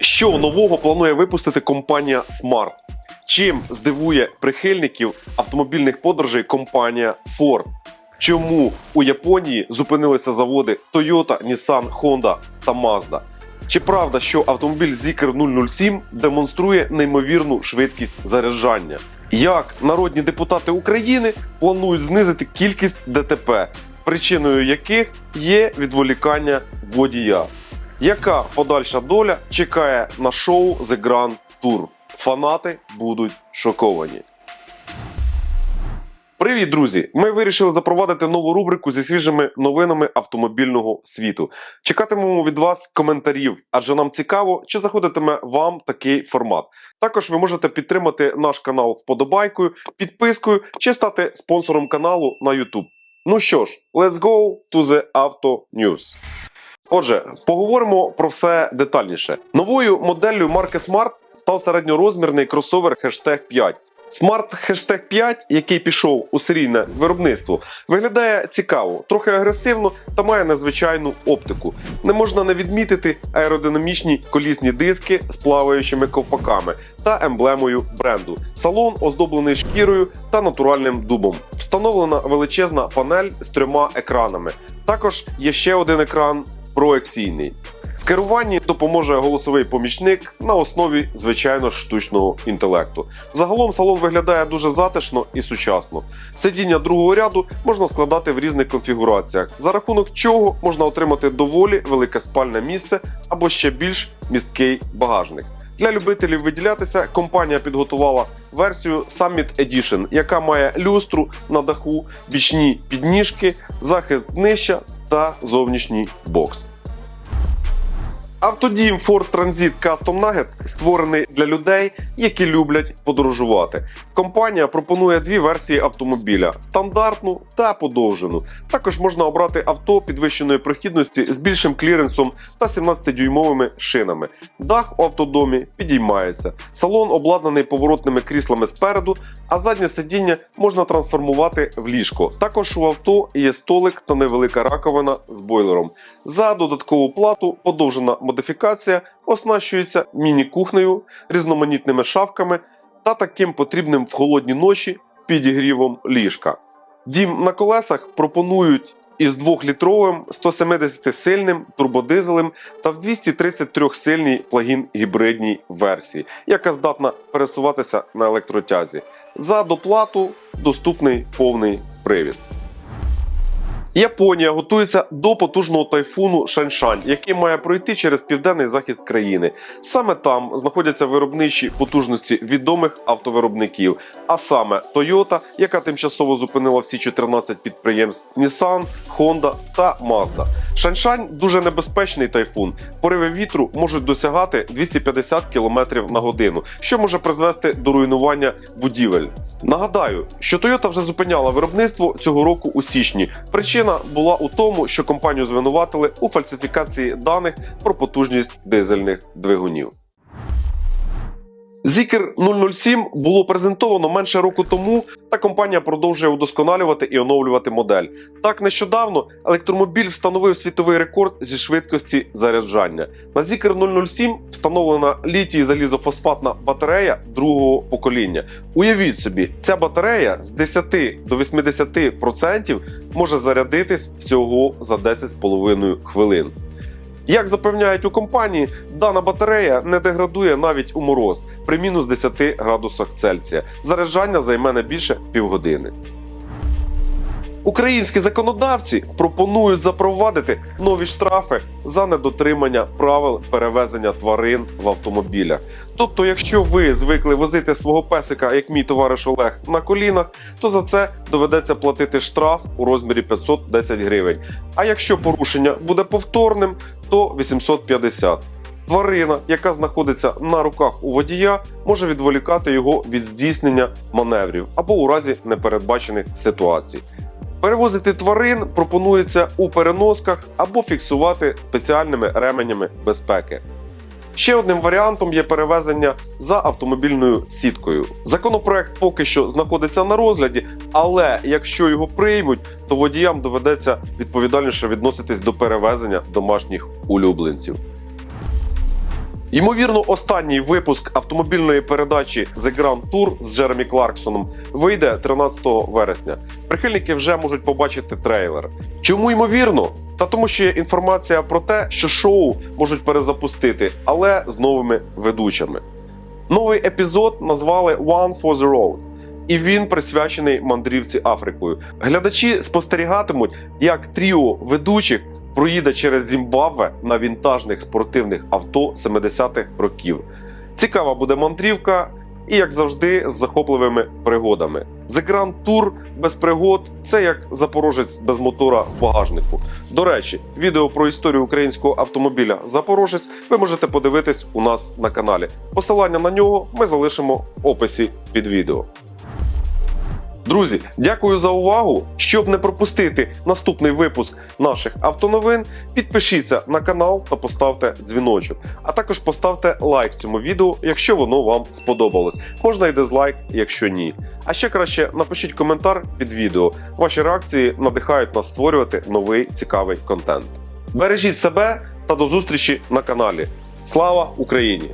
Що нового планує випустити компанія Smart? Чим здивує прихильників автомобільних подорожей компанія Ford? Чому у Японії зупинилися заводи Toyota, Nissan, Honda та Mazda? Чи правда, що автомобіль Zikr 007 демонструє неймовірну швидкість заряджання? Як народні депутати України планують знизити кількість ДТП, причиною яких є відволікання водія? Яка подальша доля чекає на шоу The Grand Tour? Фанати будуть шоковані. Привіт, друзі! Ми вирішили запровадити нову рубрику зі свіжими новинами автомобільного світу. Чекатимемо від вас коментарів, адже нам цікаво, чи заходитиме вам такий формат. Також ви можете підтримати наш канал вподобайкою, підпискою чи стати спонсором каналу на YouTube. Ну що ж, let's go to the Auto News. Отже, поговоримо про все детальніше. Новою моделлю марки Smart став середньорозмірний кросовер Hashtag 5. Smart Hashtag 5, який пішов у серійне виробництво, виглядає цікаво, трохи агресивно та має незвичайну оптику. Не можна не відмітити аеродинамічні колісні диски з плаваючими ковпаками та емблемою бренду. Салон оздоблений шкірою та натуральним дубом. Встановлена величезна панель з трьома екранами. Також є ще один екран проекційний. В керуванні допоможе голосовий помічник на основі звичайно штучного інтелекту. Загалом салон виглядає дуже затишно і сучасно. Сидіння другого ряду можна складати в різних конфігураціях, за рахунок чого можна отримати доволі велике спальне місце або ще більш місткий багажник. Для любителів виділятися компанія підготувала версію Summit Edition, яка має люстру на даху, бічні підніжки, захист днища та зовнішній бокс. Автодім Ford Transit Custom Nugget створений для людей, які люблять подорожувати. Компанія пропонує дві версії автомобіля: стандартну та подовжену. Також можна обрати авто підвищеної прохідності з більшим кліренсом та 17-дюймовими шинами. Дах у автодомі підіймається. Салон обладнаний поворотними кріслами спереду, а заднє сидіння можна трансформувати в ліжко. Також у авто є столик та невелика раковина з бойлером. За додаткову плату подовжена модифікація оснащується міні-кухнею, різноманітними шафками та таким потрібним в холодні ночі підігрівом ліжка. Дім на колесах пропонують із 2-літровим 170-сильним турбодизелем та в 233-сильній плагін гібридній версії, яка здатна пересуватися на електротязі. За доплату доступний повний привід. Японія готується до потужного тайфуну Шаншань, який має пройти через південний захід країни. Саме там знаходяться виробничі потужності відомих автовиробників, а саме Toyota, яка тимчасово зупинила всі 14 підприємств Nissan, Honda та Mazda. Шаншань дуже небезпечний тайфун. Пориви вітру можуть досягати 250 км на годину, що може призвести до руйнування будівель. Нагадаю, що Toyota вже зупиняла виробництво цього року у січні. Причина була у тому, що компанію звинуватили у фальсифікації даних про потужність дизельних двигунів. Zikr 007 було презентовано менше року тому, та компанія продовжує удосконалювати і оновлювати модель. Так нещодавно електромобіль встановив світовий рекорд зі швидкості заряджання. На Zikr 007 встановлена літій залізофосфатна батарея другого покоління. Уявіть собі, ця батарея з 10 до 80% може зарядитись всього за 10,5 хвилин. Як запевняють у компанії, дана батарея не деградує навіть у мороз при мінус 10 градусах Цельсія. Заряджання займе не більше півгодини. Українські законодавці пропонують запровадити нові штрафи за недотримання правил перевезення тварин в автомобілях. Тобто, якщо ви звикли возити свого песика, як мій товариш Олег, на колінах, то за це доведеться платити штраф у розмірі 510 гривень. А якщо порушення буде повторним, то 850. Тварина, яка знаходиться на руках у водія, може відволікати його від здійснення маневрів або у разі непередбачених ситуацій. Перевозити тварин пропонується у переносках або фіксувати спеціальними ременями безпеки. Ще одним варіантом є перевезення за автомобільною сіткою. Законопроект поки що знаходиться на розгляді, але якщо його приймуть, то водіям доведеться відповідальніше відноситись до перевезення домашніх улюбленців. Ймовірно, останній випуск автомобільної передачі The Grand Tour з Джеремі Кларксоном вийде 13 вересня. Прихильники вже можуть побачити трейлер. Чому ймовірно? Та тому, що є інформація про те, що шоу можуть перезапустити, але з новими ведучими. Новий епізод назвали One for the Road, і він присвячений мандрівці Африкою. Глядачі спостерігатимуть, як тріо ведучих проїде через Зімбабве на вінтажних спортивних авто 70-х років. Цікава буде мандрівка, і як завжди, з захопливими пригодами. The Grand Tour без пригод це як запорожець без мотора в багажнику. До речі, відео про історію українського автомобіля Запорожець ви можете подивитись у нас на каналі. Посилання на нього ми залишимо в описі під відео. Друзі, дякую за увагу. Щоб не пропустити наступний випуск наших автоновин, підпишіться на канал та поставте дзвіночок. А також поставте лайк цьому відео, якщо воно вам сподобалось. Можна й дизлайк, якщо ні. А ще краще напишіть коментар під відео. Ваші реакції надихають нас створювати новий цікавий контент. Бережіть себе та до зустрічі на каналі. Слава Україні!